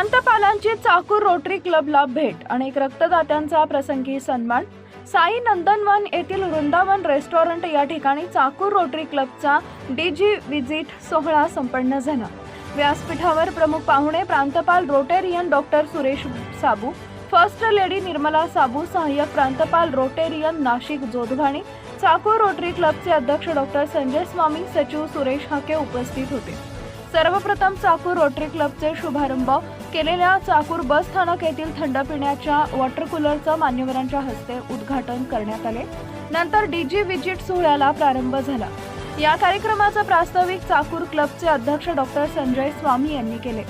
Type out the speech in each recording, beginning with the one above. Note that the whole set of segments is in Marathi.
प्रांतपालांची चाकूर रोटरी क्लबला भेट अनेक रक्तदात्यांचा प्रसंगी सन्मान. साई नंदनवन येथील वृंदावन रेस्टॉरंट या ठिकाणी चाकूर रोटरी क्लबचा डीजी विजिट सोहळा संपन्न झाला. व्यासपीठावर प्रमुख पाहुणे प्रांतपाल Rotarian doctor Suresh Sabu first lady Nirmala Sabu सहाय्यक प्रांतपाल रोटेरियन नाशिक जोधघाणी चाकूर रोटरी क्लबचे अध्यक्ष डॉक्टर संजय स्वामी सचिव सुरेश हाके उपस्थित होते. सर्वप्रथम चाकूर रोटरी क्लबचे शुभारंभ केलेल्या चाकूर बस स्थानक येथील थंड पिण्याच्या वॉटर कूलरचं मान्यवरांच्या हस्ते उद्घाटन करण्यात आले. नंतर डीजी विजिट सोहळ्याला प्रारंभ झाला. या कार्यक्रमाचं प्रास्ताविक चाकूर क्लबचे अध्यक्ष डॉक्टर संजय स्वामी यांनी केले.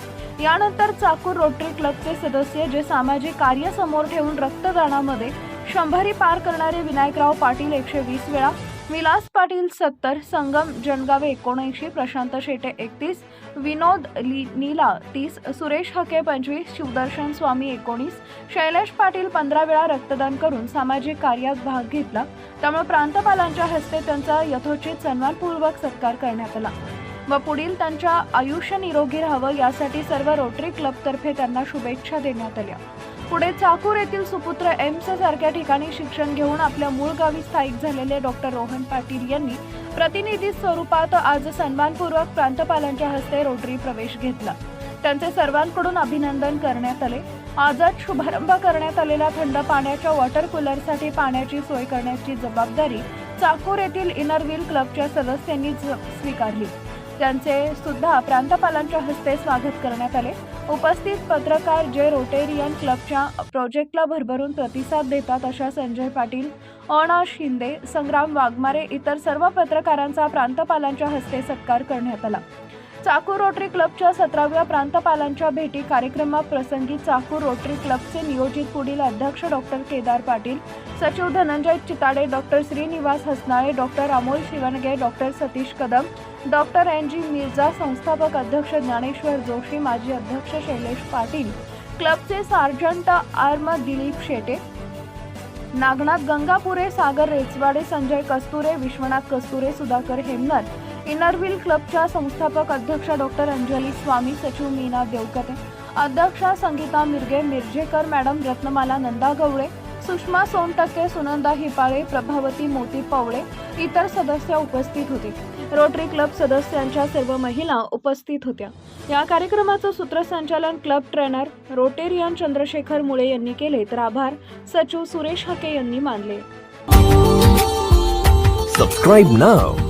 यानंतर चाकूर रोटरी क्लबचे सदस्य जे सामाजिक कार्य समोर ठेवून रक्तदानामध्ये शंभरी पार करणारे विनायकराव पाटील एकशे वीस वेळा विलास पाटील सत्तर संगम जनगावे एकोणऐंशी प्रशांत शेटे एकतीस विनोद ली नीला तीस सुरेश हके पंचवीस शिवदर्शन स्वामी एकोणीस शैलेश पाटील पंधरा वेळा रक्तदान करून सामाजिक कार्यात भाग घेतला. त्यामुळे प्रांतपालांच्या हस्ते त्यांचा यथोचित सन्मानपूर्वक सत्कार करण्यात आला व पुढील त्यांच्या आयुष्य निरोगी राहावं यासाठी सर्व रोटरी क्लबतर्फे त्यांना शुभेच्छा देण्यात आल्या. पुढे चाकूर येथील सुपुत्र एम्स सारख्या ठिकाणी शिक्षण घेऊन आपल्या मूळ गावी स्थायिक झालेले डॉक्टर रोहन पाटील यांनी प्रतिनिधी स्वरूपात आज सन्मानपूर्वक प्रांतपालांच्या हस्ते रोटरी प्रवेश घेतला. त्यांचे सर्वांकडून अभिनंदन करण्यात आले. आजच शुभारंभ करण्यात आलेल्या थंड पाण्याच्या वॉटर कूलरसाठी पाण्याची सोय करण्याची जबाबदारी चाकूर येथील इनरव्हील क्लबच्या सदस्यांनी स्वीकारली. त्यांचे सुद्धा प्रांतपालांच्या हस्ते स्वागत करण्यात आले. उपस्थित पत्रकार जे रोटेरियन क्लबच्या प्रोजेक्टला भरभरून प्रतिसाद देतात अशा संजय पाटील अनाश शिंदे संग्राम वाघमारे इतर सर्व पत्रकारांचा प्रांतपालांच्या हस्ते सत्कार करण्यात आला. चाकूर रोटरी क्लबच्या सतराव्या प्रांतपालांच्या भेटी कार्यक्रमाप्रसंगी चाकूर रोटरी क्लबचे नियोजित पुढील अध्यक्ष डॉक्टर केदार पाटील सचिव Dhananjay Chitade doctor Shrinivas Hasanale doctor Amol Shivange doctor Satish Kadam doctor N G Mirza संस्थापक अध्यक्ष ज्ञानेश्वर जोशी माजी अध्यक्ष शैलेश पाटील क्लबचे sergeant arm Dilip Shete Nagnath Gangapure Sagar Rechwade Sanjay Kasture Vishwanath Kasture Sudhakar Hemnar Inner Wheel क्लबच्या संस्थापक अध्यक्ष डॉक्टर अंजली स्वामी सचिव मीना देवकते अध्यक्षा संगीता मिरगे मिरजेकर मॅडम रत्नमाला नंदा गवळे सुषमा सोनटक्के सुनंदा हिपाळे प्रभावती मोती पवळे इतर सदस्य उपस्थित होते. रोटरी क्लब सदस्यांच्या सर्व महिला उपस्थित होत्या. या कार्यक्रमाचं सूत्रसंचालन क्लब ट्रेनर रोटेरियन चंद्रशेखर मुळे यांनी केले तर आभार. सचिव सुरेश हके यांनी मानले. Subscribe now